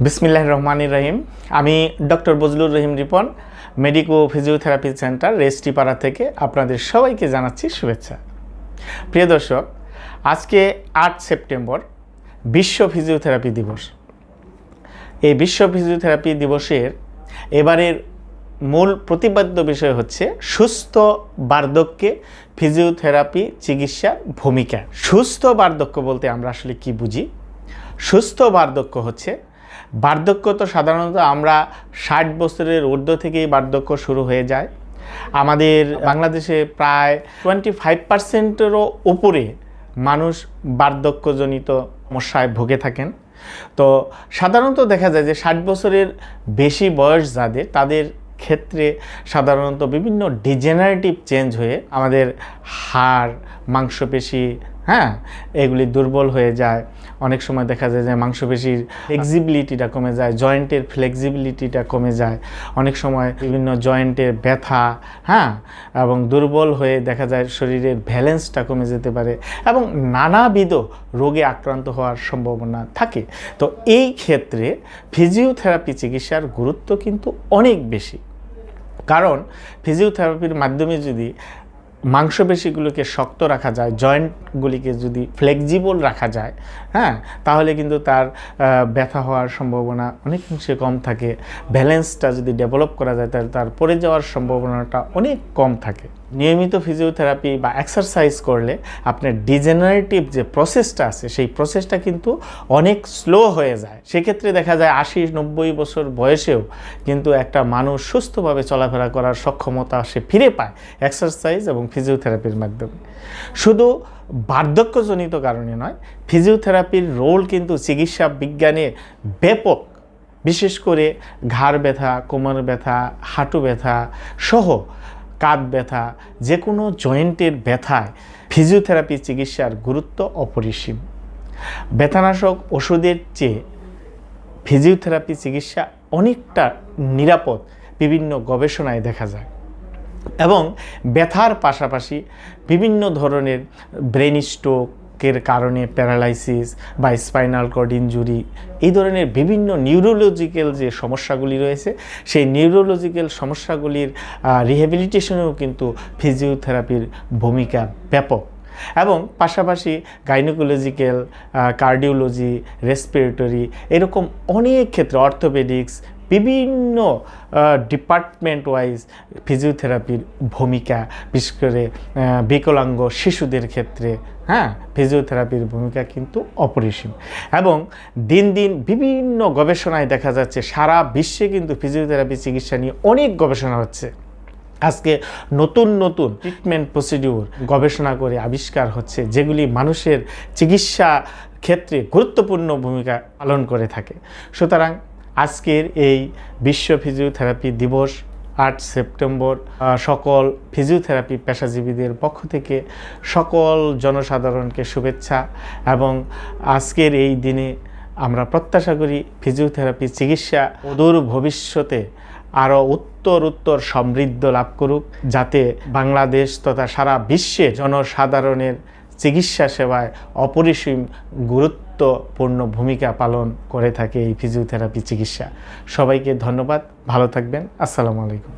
বিসমিল্লাহ রহমানির রহিম। আমি doctor Bazlur Rahim Ripon, medico physiotherapy centre, Restipara থেকে আপনাদের সবাইকে জানাচ্ছি শুভেচ্ছা। প্রিয় দর্শক, আজকে আট সেপ্টেম্বর, বিশ্ব ফিজিওথেরাপি দিবস। এই বিশ্ব ফিজিওথেরাপি দিবসের এবারের মূল প্রতিপাদ্য বিষয় হচ্ছে সুস্থ বার্ধক্যে ফিজিওথেরাপি চিকিৎসার ভূমিকা। সুস্থ বার্ধক্য বলতে আমরা আসলে কি বুঝি? সুস্থ বার্ধক্য হচ্ছে বার্ধক্য তো সাধারণত আমরা ষাট বছরের ঊর্ধ্ব থেকেই বার্ধক্য শুরু হয়ে যায়। আমাদের বাংলাদেশে প্রায় টোয়েন্টি ফাইভ পার্সেন্টেরও উপরে মানুষ বার্ধক্যজনিত সমস্যায় ভুগে থাকেন। তো সাধারণত দেখা যায় যে ষাট বছরের বেশি বয়স যাদের, তাদের ক্ষেত্রে সাধারণত বিভিন্ন ডিজেনারেটিভ চেঞ্জ হয়ে আমাদের হাড়, মাংসপেশি হ্যাঁ এগুলি দুর্বল হয়ে যায়। অনেক সময় দেখা যায় যে মাংসপেশির ফ্লেক্সিবিলিটিটা কমে যায় জয়েন্টের ফ্লেক্সিবিলিটিটা কমে যায়। অনেক সময় বিভিন্ন জয়েন্টের ব্যথা হ্যাঁ এবং দুর্বল হয়ে দেখা যায় শরীরের ব্যালেন্সটা কমে যেতে পারে এবং নানাবিধ রোগে আক্রান্ত হওয়ার সম্ভাবনা থাকে। তো এই ক্ষেত্রে ফিজিওথেরাপি চিকিৎসার গুরুত্ব কিন্তু অনেক বেশি। কারণ ফিজিওথেরাপির মাধ্যমে যদি মাংসপেশিগুলোকে শক্ত রাখা যায়, জয়েন্টগুলিকে যদি ফ্লেক্সিবল রাখা যায় হ্যাঁ তাহলে কিন্তু তার ব্যথা হওয়ার সম্ভাবনা অনেকাংশে কম থাকে। ব্যালেন্সটা যদি ডেভেলপ করা যায়, তাহলে তার পড়ে যাওয়ার সম্ভাবনাটা অনেক কম থাকে। নিয়মিত ফিজিওথেরাপি বা এক্সারসাইজ করলে আপনার ডিজেনারেটিভ যে প্রসেসটা আছে, সেই প্রসেসটা কিন্তু অনেক স্লো হয়ে যায়। সেক্ষেত্রে দেখা যায় আশি নব্বই বছর বয়সেও কিন্তু একটা মানুষ সুস্থভাবে চলাফেরা করার সক্ষমতা সে ফিরে পায় এক্সারসাইজ এবং ফিজিওথেরাপির মাধ্যমে। শুধু বার্ধক্যজনিত কারণে নয় ফিজিওথেরাপির রোল কিন্তু চিকিৎসা বিজ্ঞানে ব্যাপক। বিশেষ করে ঘাড় ব্যথা, কোমর ব্যথা, হাঁটু ব্যথা সহ কাঁধ ব্যথা যে কোনো জয়েন্টের ব্যথায় ফিজিওথেরাপি চিকিৎসার গুরুত্ব অপরিসীম। ব্যথানাশক ওষুধের চেয়ে ফিজিওথেরাপি চিকিৎসা অনেকটা নিরাপদ বিভিন্ন গবেষণায় দেখা যায়। এবং ব্যথার পাশাপাশি বিভিন্ন ধরনের ব্রেন স্ট্রোকের কারণে প্যারালাইসিস বা স্পাইনাল কর্ড ইনজুরি এই ধরনের বিভিন্ন নিউরোলজিক্যাল যে সমস্যাগুলি রয়েছে, সেই নিউরোলজিক্যাল সমস্যাগুলির রিহ্যাবিলিটেশনেও কিন্তু ফিজিওথেরাপির ভূমিকা ব্যাপক। এবং পাশাপাশি গাইনোকোলজিক্যাল কার্ডিওলজি রেসপিরেটরি এরকম অনেক ক্ষেত্রে অর্থোপেডিক্স বিভিন্ন ডিপার্টমেন্ট ওয়াইজ ফিজিওথেরাপির ভূমিকা, বিশেষ করে বিকলাঙ্গ শিশুদের ক্ষেত্রে হ্যাঁ ফিজিওথেরাপির ভূমিকা কিন্তু অপরিসীম। এবং দিন দিন বিভিন্ন গবেষণায় দেখা যাচ্ছে, সারা বিশ্বে কিন্তু ফিজিওথেরাপি চিকিৎসা নিয়ে অনেক গবেষণা হচ্ছে। আজকে নতুন নতুন ট্রিটমেন্ট প্রসিডিউর গবেষণা করে আবিষ্কার হচ্ছে, যেগুলি মানুষের চিকিৎসা ক্ষেত্রে গুরুত্বপূর্ণ ভূমিকা পালন করে থাকে। সুতরাং আজকের এই বিশ্ব ফিজিওথেরাপি দিবস, আট সেপ্টেম্বর সকল ফিজিওথেরাপি পেশাজীবীদের পক্ষ থেকে সকল জনসাধারণকে শুভেচ্ছা এবং আজকের এই দিনে আমরা প্রত্যাশা করি ফিজিওথেরাপি চিকিৎসা অদূর ভবিষ্যতে আরও উত্তর উত্তর সমৃদ্ধ লাভ করুক, যাতে বাংলাদেশ তথা সারা বিশ্বে জনসাধারণের চিকিৎসা সেবায় অপরিসীম গুরুত্বপূর্ণ ভূমিকা পালন করে থাকে এই ফিজিওথেরাপি চিকিৎসা। সবাইকে ধন্যবাদ, ভালো থাকবেন, আসসালামু আলাইকুম।